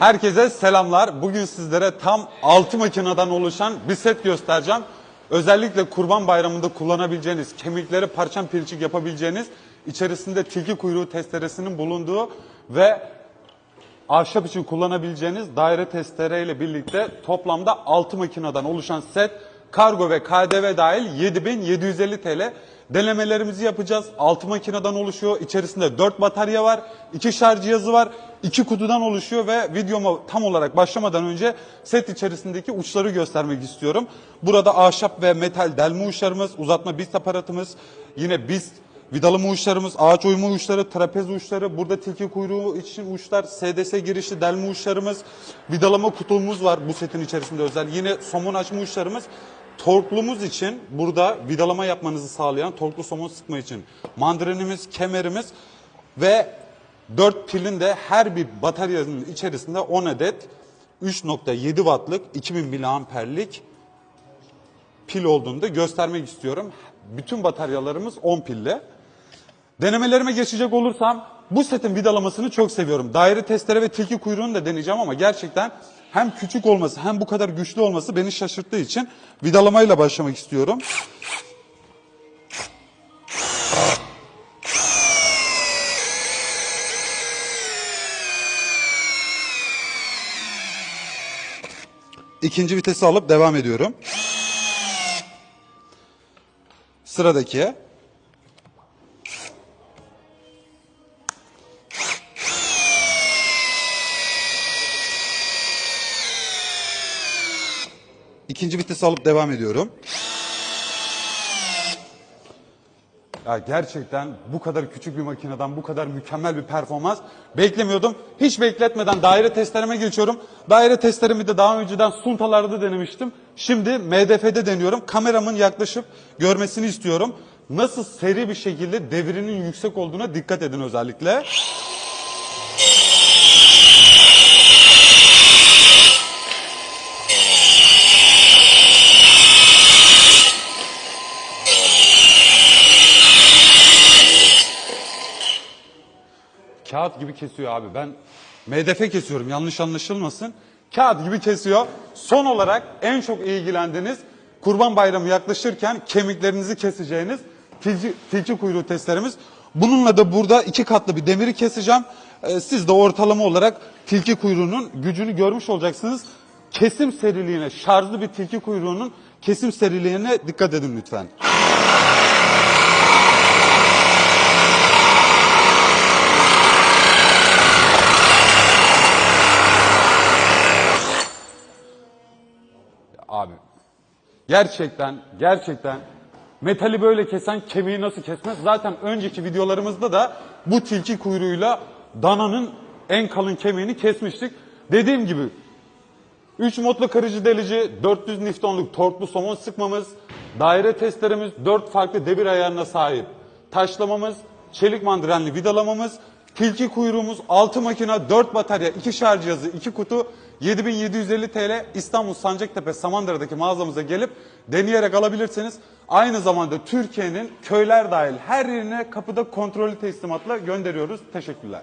Herkese selamlar. Bugün sizlere tam 6 makineden oluşan bir set göstereceğim. Özellikle Kurban Bayramı'nda kullanabileceğiniz, kemikleri parçam pirçik yapabileceğiniz, içerisinde tilki kuyruğu testeresinin bulunduğu ve ahşap için kullanabileceğiniz daire testere ile birlikte toplamda 6 makineden oluşan set kargo ve KDV dahil 7750 TL. Denemelerimizi yapacağız. 6 makineden oluşuyor. İçerisinde 4 batarya var, 2 şarj cihazı var, 2 kutudan oluşuyor ve videoma tam olarak başlamadan önce set içerisindeki uçları göstermek istiyorum. Burada ahşap ve metal delme uçlarımız, uzatma bist aparatımız, yine bist Vidalama uçlarımız, ağaç oyma uçları, trapez uçları, burada tilki kuyruğu için uçlar, SDS girişli delme uçlarımız, vidalama kutumuz var bu setin içerisinde özel. Yine somun açma uçlarımız, torklumuz için burada vidalama yapmanızı sağlayan torklu somon sıkma için mandrenimiz, kemerimiz ve 4 pilin de her bir bataryanın içerisinde 10 adet 3.7 wattlık 2000 miliamperlik pil olduğunu da göstermek istiyorum. Bütün bataryalarımız 10 pille. Denemelerime geçecek olursam bu setin vidalamasını çok seviyorum. Daire testere ve tilki kuyruğunu da deneyeceğim ama gerçekten hem küçük olması hem bu kadar güçlü olması beni şaşırttığı için vidalamayla başlamak istiyorum. İkinci vitesi alıp devam ediyorum. Sıradaki. İkinci vitesi alıp devam ediyorum. Ya gerçekten bu kadar küçük bir makineden bu kadar mükemmel bir performans beklemiyordum. Hiç bekletmeden daire testlerime geçiyorum. Daire testlerimi de daha önceden suntalarda denemiştim. Şimdi MDF'de deniyorum. Kameramın yaklaşıp görmesini istiyorum. Nasıl seri bir şekilde devrinin yüksek olduğuna dikkat edin özellikle. Kağıt gibi kesiyor abi. Ben MDF kesiyorum yanlış anlaşılmasın. Kağıt gibi kesiyor. Son olarak en çok ilgilendiğiniz Kurban Bayramı yaklaşırken kemiklerinizi keseceğiniz tilki, tilki kuyruğu testlerimiz. Bununla da burada iki katlı bir demiri keseceğim. Ee, siz de ortalama olarak tilki kuyruğunun gücünü görmüş olacaksınız. Kesim seriliğine, şarjlı bir tilki kuyruğunun kesim seriliğine dikkat edin lütfen. Abi gerçekten gerçekten metali böyle kesen kemiği nasıl kesmez? Zaten önceki videolarımızda da bu tilki kuyruğuyla dananın en kalın kemiğini kesmiştik. Dediğim gibi 3 modlu kırıcı delici, 400 Newton'luk torklu somon sıkmamız, daire testlerimiz 4 farklı devir ayarına sahip. Taşlamamız, çelik mandrenli vidalamamız, tilki kuyruğumuz, 6 makine, 4 batarya, 2 şarj cihazı, 2 kutu, 7750 TL İstanbul Sancaktepe Samandıra'daki mağazamıza gelip deneyerek alabilirsiniz. Aynı zamanda Türkiye'nin köyler dahil her yerine kapıda kontrollü teslimatla gönderiyoruz. Teşekkürler.